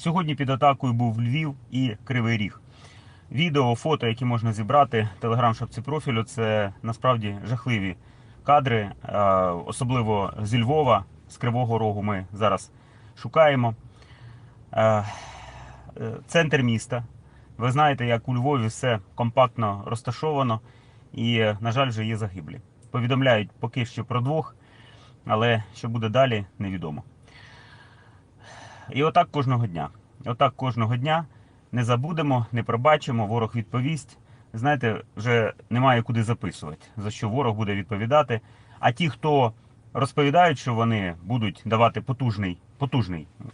Сьогодні під атакою був Львів і Кривий Ріг. Відео, фото, які можна зібрати в телеграм-шапці профілю, це насправді жахливі кадри, е, особливо зі Львова, з Кривого Рогу ми зараз шукаємо. Е, е, Центр міста. Ви знаєте, як у Львові все компактно розташовано і, на жаль, вже є загиблі. Повідомляють поки що про двох, але що буде далі, невідомо. І отак кожного дня. Отак кожного дня не забудемо, не пробачимо, ворог відповість. Знаєте, вже немає куди записувати, за що ворог буде відповідати. А ті, хто розповідають, що вони будуть давати потужний, потужний е,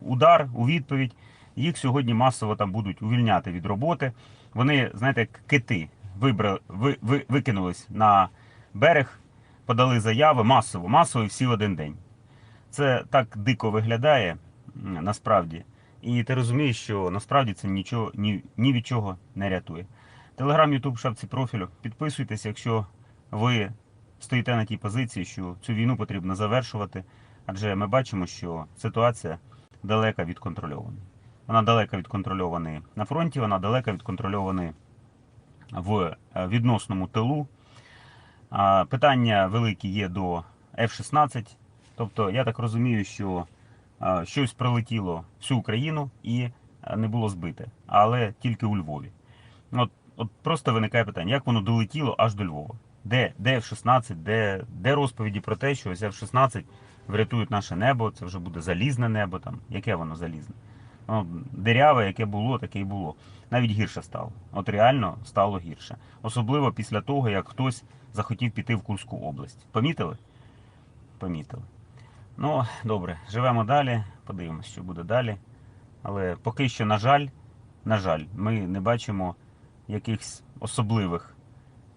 удар у відповідь, їх сьогодні масово там будуть увільняти від роботи. Вони, знаєте, як кити вибрали, ви, ви, викинулись на берег, подали заяви масово, масово і всі в один день. Це так дико виглядає насправді. І ти розумієш, що насправді це нічого ні, ні від чого не рятує. Телеграм, Ютуб, шапці профілю. Підписуйтесь, якщо ви стоїте на тій позиції, що цю війну потрібно завершувати, адже ми бачимо, що ситуація далека від контрольованої. Вона далека від контрольованої на фронті, вона далека від контрольованої в е, відносному тилу. Питання великі є до F-16. Тобто, я так розумію, що щось прилетіло всю Україну і не було збите, але тільки у Львові. От, от просто виникає питання, як воно долетіло аж до Львова? Де, де F-16, де, де розповіді про те, що ось F-16 врятують наше небо, це вже буде залізне небо, там. яке воно залізне? Ну, диряве, яке було, таке і було. Навіть гірше стало. От реально стало гірше. Особливо після того, як хтось захотів піти в Курську область. Помітили? Помітили. Ну, добре, живемо далі, подивимось, що буде далі. Але поки що, на жаль, на жаль, ми не бачимо якихось особливих,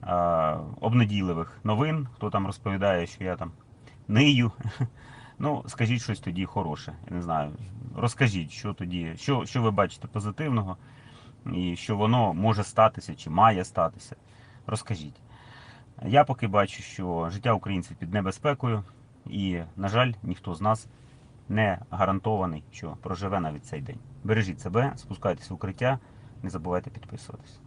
а, обнадійливих новин. Хто там розповідає, що я там нию. Ну, скажіть щось тоді хороше. Я не знаю. Розкажіть, що тоді, що, що ви бачите позитивного, і що воно може статися чи має статися. Розкажіть. Я поки бачу, що життя українців під небезпекою, і, на жаль, ніхто з нас не гарантований, що проживе навіть цей день. Бережіть себе, спускайтесь в укриття, не забувайте підписуватись.